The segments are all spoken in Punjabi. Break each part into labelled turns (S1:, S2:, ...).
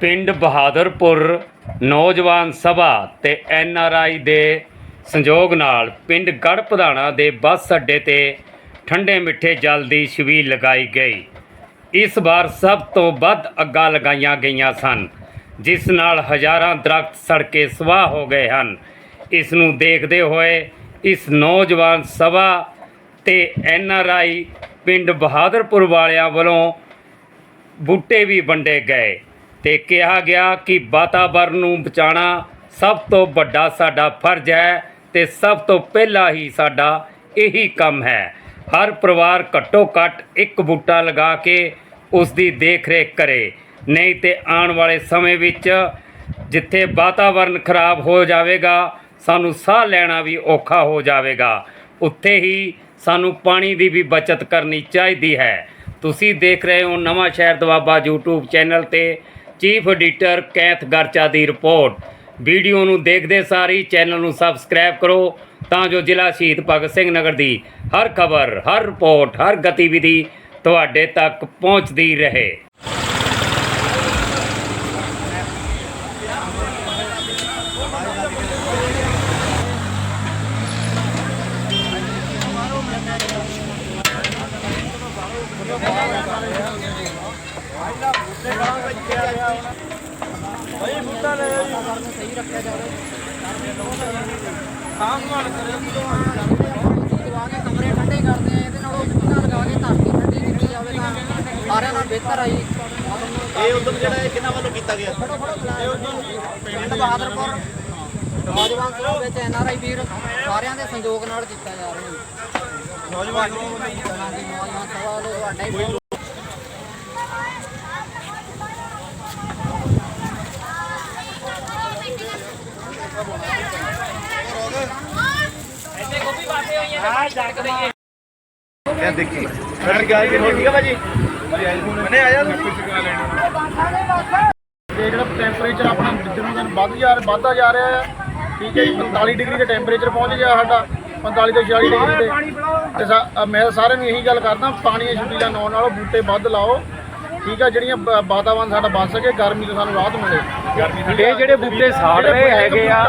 S1: ਪਿੰਡ ਬਹਾਦਰਪੁਰ ਨੌਜਵਾਨ ਸਭਾ ਤੇ ਐਨ ਆਰ ਆਈ ਦੇ ਸੰਯੋਗ ਨਾਲ ਪਿੰਡ ਗੜ ਦੇ ਬੱਸ ਅੱਡੇ ਤੇ ਠੰਡੇ ਮਿੱਠੇ ਜਲ ਦੀ ਛਵੀ ਲਗਾਈ ਗਈ। ਇਸ ਵਾਰ ਸਭ ਤੋਂ ਵੱਧ ਅੱਗਾਂ ਲਗਾਈਆਂ ਗਈਆਂ ਸਨ, ਜਿਸ ਨਾਲ ਹਜ਼ਾਰਾਂ ਦਰਖਤ ਸੜਕੇ ਸਵਾਹ ਹੋ ਗਏ ਹਨ। ਇਸ ਨੂੰ ਦੇਖਦੇ ਹੋਏ ਇਸ ਨੌਜਵਾਨ ਸਭਾ ਤੇ ਐਨ ਆਰ ਆਈ ਪਿੰਡ ਬਹਾਦਰਪੁਰ ਵਾਲਿਆਂ ਵੱਲੋਂ ਬੂਟੇ ਵੀ ਵੰਡੇ ਗਏ। ਤੇ ਕਿਹਾ ਗਿਆ ਕਿ ਵਾਤਾਵਰਨ ਨੂੰ ਬਚਾਉਣਾ ਸਭ ਤੋਂ ਵੱਡਾ ਸਾਡਾ ਫਰਜ਼ ਹੈ ਤੇ ਸਭ ਤੋਂ ਪਹਿਲਾ ਹੀ ਸਾਡਾ ਇਹੀ ਕੰਮ ਹੈ। ਹਰ ਪਰਿਵਾਰ ਘੱਟੋ ਘੱਟ ਇੱਕ ਬੂਟਾ ਲਗਾ ਕੇ ਉਸ ਦੀ ਦੇਖ-ਰੇਖ ਕਰੇ। ਨਹੀਂ ਤੇ ਆਉਣ ਵਾਲੇ ਸਮੇਂ ਵਿੱਚ ਜਿੱਥੇ ਵਾਤਾਵਰਨ ਖਰਾਬ ਹੋ ਜਾਵੇਗਾ, ਸਾਨੂੰ ਸਾਹ ਲੈਣਾ ਵੀ ਔਖਾ ਹੋ ਜਾਵੇਗਾ। ਉੱਥੇ ਹੀ ਸਾਨੂੰ ਪਾਣੀ ਦੀ ਵੀ ਬਚਤ ਕਰਨੀ ਚਾਹੀਦੀ ਹੈ। ਤੁਸੀਂ ਦੇਖ ਰਹੇ ਹੋ ਨਵਾਂ ਸ਼ਹਿਰ ਦਵਾਬਾ YouTube ਚੈਨਲ ਤੇ। ਚੀਫ ਐਡੀਟਰ ਕੈਥ ਗਰਚਾ ਦੀ ਰਿਪੋਰਟ। ਵੀਡੀਓ ਨੂੰ ਦੇਖਦੇ ਸਾਰੀ ਚੈਨਲ ਨੂੰ ਸਬਸਕ੍ਰਾਈਬ ਕਰੋ ਤਾਂ ਜੋ ਜ਼ਿਲ੍ਹਾ ਸ਼ਹੀਦ ਭਗਤ ਸਿੰਘ ਨਗਰ ਦੀ ਹਰ ਖਬਰ, ਹਰ ਰਿਪੋਰਟ, ਹਰ ਗਤੀਵਿਧੀ ਤੁਹਾਡੇ ਤੱਕ ਪਹੁੰਚਦੀ ਰਹੇ।
S2: ਲਗਾ ਕੇ ਕਮਰੇ ਠੰਡੇ ਕਰਦੇ ਆ ਇਹਦੇ ਨਾਲੋਂ ਬੂਟਾ ਲਗਾ ਕੇ ਧਰਤੀ ਠੰਡੀ ਕੀਤੀ ਜਾਵੇ ਤਾਂ ਸਾਰਿਆਂ ਨਾਲ ਬਿਹਤਰ ਆ ਜੀ
S3: ਇਹ ਉਦਮ ਜਿਹੜਾ ਇਹ ਕਿਹਨਾਂ ਵੱਲੋਂ ਕੀਤਾ ਗਿਆ
S2: ਪਿੰਡ ਬਹਾਦਰਪੁਰ ਨੌਜਵਾਨ ਸਭਾ ਵਿੱਚ ਐਨ ਵੀਰ ਸਾਰਿਆਂ ਦੇ ਸੰਯੋਗ ਨਾਲ ਕੀਤਾ ਜਾ ਰਿਹਾ ਜੀ ਨੌਜਵਾਨ ਸਭਾ ਵੱਲੋਂ ਤੁਹਾਡਾ ਹੀ ਬਹੁਤ
S3: ਕਿਆ ਦੇਖੀ ਫਿਰ ਗਿਆ ਜੀ ਠੀਕ ਹੈ ਭਾਜੀ ਮਨੇ ਆਇਆ ਤੂੰ
S4: ਜਿਹੜਾ ਟੈਂਪਰੇਚਰ ਆਪਣਾ ਦਿਨੋਂ ਦਿਨ ਵੱਧ ਜਾ ਰਿਹਾ ਵੱਧਦਾ ਜਾ ਰਿਹਾ ਹੈ ਠੀਕ ਹੈ ਜੀ 45 ਡਿਗਰੀ ਦੇ ਟੈਂਪਰੇਚਰ ਪਹੁੰਚ ਗਿਆ ਸਾਡਾ 45 ਤੋਂ 46 ਡਿਗਰੀ ਤੇ ਤੇ ਮੈਂ ਸਾਰਿਆਂ ਨੂੰ ਇਹੀ ਗੱਲ ਕਰਦਾ ਪਾਣੀ ਦੀਆਂ ਛੁੱਟੀਆਂ ਲਾਉਣ ਨਾਲੋਂ ਬੂਟੇ ਵੱਧ ਲਾਓ ਠੀਕ ਆ, ਜਿਹੜੀਆਂ ਬ- ਵਾਤਾਵਰਨ ਸਾਡਾ ਬਚ ਸਕੇ, ਗਰਮੀ ਤੋਂ ਸਾਨੂੰ ਰਾਹਤ ਮਿਲੇ।
S1: ਇਹ ਜਿਹੜੇ ਬੂਟੇ ਸਾੜ ਰਹੇ ਹੈਗੇ ਆ।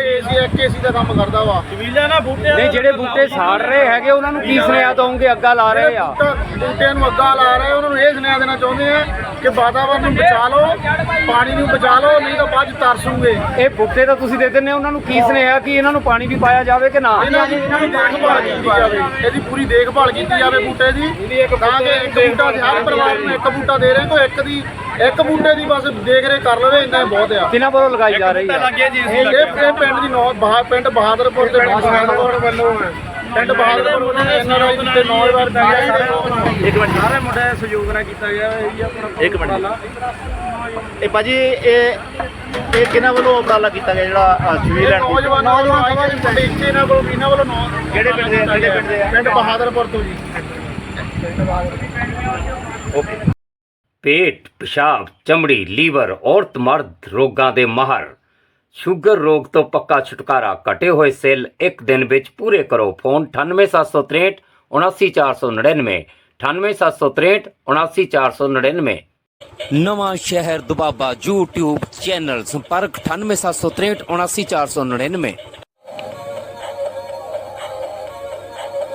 S4: ਏਸੀ ਇੱਕ ਏਸੀ ਦਾ ਕੰਮ ਕਰਦਾ ਵਾ।
S3: ਕਬੀਲਾ ਨਾ ਬੂਟਿਆਂ
S1: ਨਹੀਂ ਜਿਹੜੇ ਬੂਟੇ ਸਾੜ ਰਹੇ ਹੈਗੇ ਉਹਨਾਂ ਨੂੰ ਕੀ ਸੁਨੇਹਾ ਦਵੋਗੇ? ਅੱਗਾ ਲਾ ਰਹੇ ਆ?
S4: ਬੂਟਾ- ਬੂਟਿਆਂ ਨੂੰ ਅੱਗਾ ਲਾ ਰਹੇ ਉਹਨਾਂ ਨੂੰ ਇਹ ਸੁਨੇਹਾ ਦੇਣਾ ਚਾਹੁੰਦੇ ਆ ਕਿ ਵਾਤਾਵਰਨ ਨੂੰ ਬਚਾ ਲਓ ਪਾਣੀ ਨੂੰ ਬਚਾ ਲਓ ਨਹੀਂ ਤਾਂ ਬਾਅਦ ਤਰਸੂਗੇ।
S1: ਇਹ ਬੂਟੇ ਤਾਂ ਤੁਸੀਂ ਦੇ ਦਿੰਦੇ ਉਹਨਾਂ ਨੂੰ ਕੀ ਸੁਨੇਹਾ ਕਿ ਇਹਨਾਂ ਨੂੰ ਪਾਣੀ ਵੀ ਪਾਇਆ ਜਾਵੇ ਕਿ ਨਾ?
S4: ਇਹਨਾਂ ਦੀ ਪੂਰੀ ਦੇਖਭਾਲ ਕੀਤੀ ਜਾਵੇ। ਇਹਦੀ ਪੂਰੀ ਦੇਖਭਾਲ ਕੀਤੀ ਜਾਵੇ ਬੂਟੇ ਦੀ। ਤਾਂ ਕਿ ਇੱਕ ਬੂਟਾ ਹਰ ਪਰਿਵਾਰ ਨੂੰ ਇੱਕ ਬੂਟਾ ਦੇ ਰਹੇ ਕੋ ਇੱਕ ਦੀ ਇੱਕ ਬੂਟੇ ਦੀ ਬਸ ਦੇਖ ਰੇਖ ਕਰ ਲਵੇ ਇੰਨਾ ਬਹੁਤ ਆ।
S1: ਕਿਹਨਾਂ ਵੱਲੋਂ ਲਗਾਈ ਜਾ ਰਹੀ ਹੈ
S4: ਇਹ ਇਹ ਪਿੰਡ ਦੀ ਨੌ ਬਹਾ ਪਿੰਡ ਬਹਾਦਰਪੁਰ ਤੇ ਬਹਾਦਰਪੁਰ ਵੱਲੋਂ ਹੈ। ਪਿੰਡ ਬਹਾਦਰਪੁਰ ਵੱਲੋਂ ਐਨਆਰਆਈ ਤੇ ਨੌਜਵਾਨ ਪੀੜ੍ਹੀ
S3: ਇੱਕ ਮਿੰਟ
S4: ਸਾਰੇ ਮੁੰਡੇ ਸਹਿਯੋਗ ਨਾਲ ਕੀਤਾ ਗਿਆ। ਇਹ ਆਪਣਾ
S3: ਇੱਕ ਮਿੰਟ। ਇਹ ਭਾਜੀ ਇਹ ਇਹ ਕਿਹਨਾਂ ਵੱਲੋਂ ਉਪਰਾਲਾ ਕੀਤਾ ਗਿਆ ਜਿਹੜਾ ਦੀ?
S4: ਨੌਜਵਾਨ ਨੌਜਵਾਨ ਸਭਾ ਦੀ ਮੁੰਡੇ ਇੱਥੇ ਇਹਨਾਂ ਕੋਲ ਇਹਨਾਂ ਵੱਲੋਂ ਨੌ
S3: ਕਿਹੜੇ ਪਿੰਡ ਦੇ? ਕਿਹੜੇ ਪਿੰਡ ਦੇ?
S4: ਪਿੰਡ ਬਹਾਦਰਪੁਰ ਤੋਂ ਜੀ।
S1: ਪੇਟ, ਪਿਸ਼ਾਬ, ਚਮੜੀ, ਲੀਵਰ, ਔਰਤ, ਮਰਦ, ਰੋਗਾਂ ਦੇ ਮਾਹਰ। ਸ਼ੂਗਰ ਰੋਗ ਤੋਂ ਪੱਕਾ ਛੁਟਕਾਰਾ ਕਟੇ ਹੋਏ ਸੈੱਲ ਇੱਕ ਦਿਨ ਵਿੱਚ ਪੂਰੇ ਕਰੋ। ਫੋਨ 98763 79499 98763 79499
S5: ਨਵਾਂ ਸ਼ਹਿਰ ਦੁਬਾਬਾ YouTube ਚੈਨਲ ਸੰਪਰਕ 98763 79499